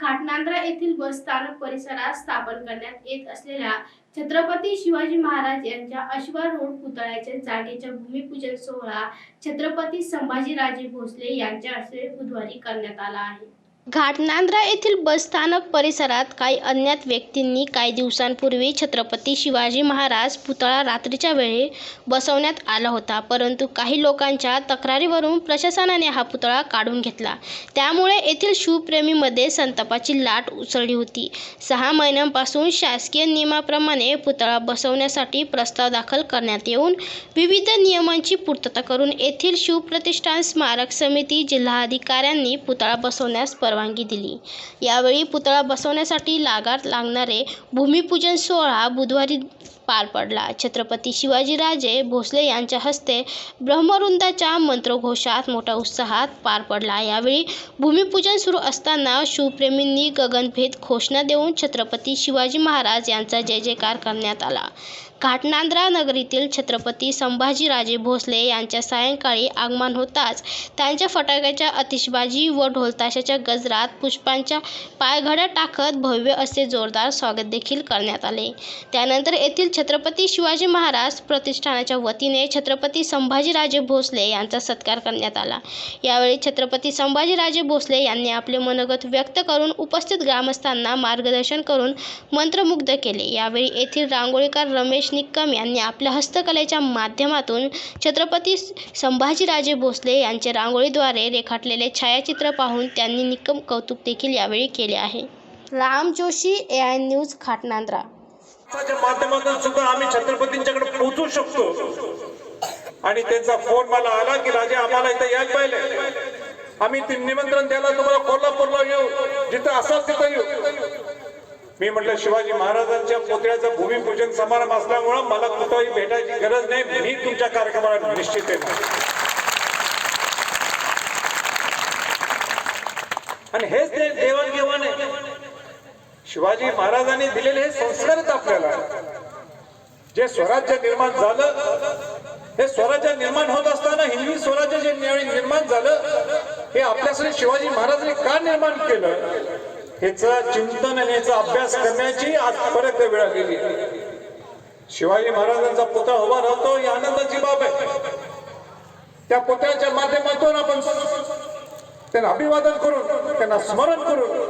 घाटनांद्रा येथील बस स्थानक परिसरात स्थापन करण्यात येत असलेल्या छत्रपती शिवाजी महाराज यांच्या अश्वारूढ पुतळ्याच्या जागेच्या भूमिपूजन सोहळा छत्रपती संभाजीराजे भोसले यांच्या हस्ते बुधवारी करण्यात आला आहे. घाटनांद्रा येथील बसस्थानक परिसरात काही अज्ञात व्यक्तींनी काही दिवसांपूर्वी छत्रपती शिवाजी महाराज पुतळा रात्रीच्या वेळी बसवण्यात आला होता. परंतु काही लोकांच्या तक्रारीवरून प्रशासनाने हा पुतळा काढून घेतला. त्यामुळे येथील शिवप्रेमीमध्ये संतापाची लाट उसळली होती. सहा महिन्यांपासून शासकीय नियमाप्रमाणे पुतळा बसवण्यासाठी प्रस्ताव दाखल करण्यात येऊन विविध नियमांची पूर्तता करून येथील शिवप्रतिष्ठान स्मारक समिती जिल्हाधिकाऱ्यांनी पुतळा बसवण्यास परवानगी दिली. यावेळी पुतळा बसवण्यासाठी लागात लागणारे भूमिपूजन सोहळा बुधवारी पार पडला. छत्रपती शिवाजीराजे भोसले यांच्या हस्ते ब्रह्मवृंदाच्या मंत्रघोषात मोठ्या उत्साहात पार पडला. यावेळी भूमिपूजन सुरू असताना शिवप्रेमींनी गगनभेद घोषणा देऊन छत्रपती शिवाजी महाराज यांचा जय जयकार करण्यात आला. घाटनांद्रा नगरीतील छत्रपती संभाजीराजे भोसले यांच्या सायंकाळी आगमन होताच त्यांच्या फटाक्याच्या आतिषबाजी व ढोलताशाच्या गजरात पुष्पांच्या पायघड्या टाकत भव्य असे जोरदार स्वागत देखील करण्यात आले. त्यानंतर येथील छत्रपती शिवाजी महाराज प्रतिष्ठानाच्या वतीने छत्रपती संभाजीराजे भोसले यांचा सत्कार करण्यात आला. यावेळी छत्रपती संभाजीराजे भोसले यांनी आपले मनोगत व्यक्त करून उपस्थित ग्रामस्थांना मार्गदर्शन करून मंत्रमुग्ध केले. यावेळी येथील रांगोळीकार रमेश निक्कम यांनी आपल्या हस्तकलेच्या माध्यमातून छत्रपती संभाजीराजे भोसले यांचे रांगोळीद्वारे रेखाटलेले छायाचित्र पाहून त्यांनी निक्कम कौतुक देखील यावेळी केले आहे. Ram Joshi A I news Khatnandra. माध्यमातून सुद्धा आम्ही छत्रपतींच्याकडे पोहोचू शकतो. आणि त्यांचा फोन मला आला की राजे आम्हाला इथं यायला पाहिजे आम्ही निमंत्रण द्यायला तुम्हाला कोल्हापूरला येऊ. जिथं असाल तिथं येऊ. मी म्हटलं शिवाजी महाराजांच्या पुतळ्याचं भूमिपूजन समारंभ असल्यामुळं मला कुठंही भेटायची गरज नाही. मी तुमच्या कार्यक्रमाला निश्चित येणार. आणि हेच ते देवाणघेवाण आहे. शिवाजी महाराजांनी दिलेले हे संस्कारच आपल्याला जे स्वराज्य निर्माण झालं हे स्वराज्य निर्माण होत असताना हिंदवी स्वराज्य जे निर्माण झालं हे आपल्यासाठी शिवाजी महाराजांनी का निर्माण केलं? ह्याच चिंतन आणि याचा अभ्यास करण्याची आजपर्यंत वेळ आलेली आहे. शिवाजी महाराजांचा पुतळा उभा राहतो ही आनंदाची बाब आहे त्या पुतळ्याच्या माध्यमातून आपण त्यांना अभिवादन करून त्यांना स्मरण करून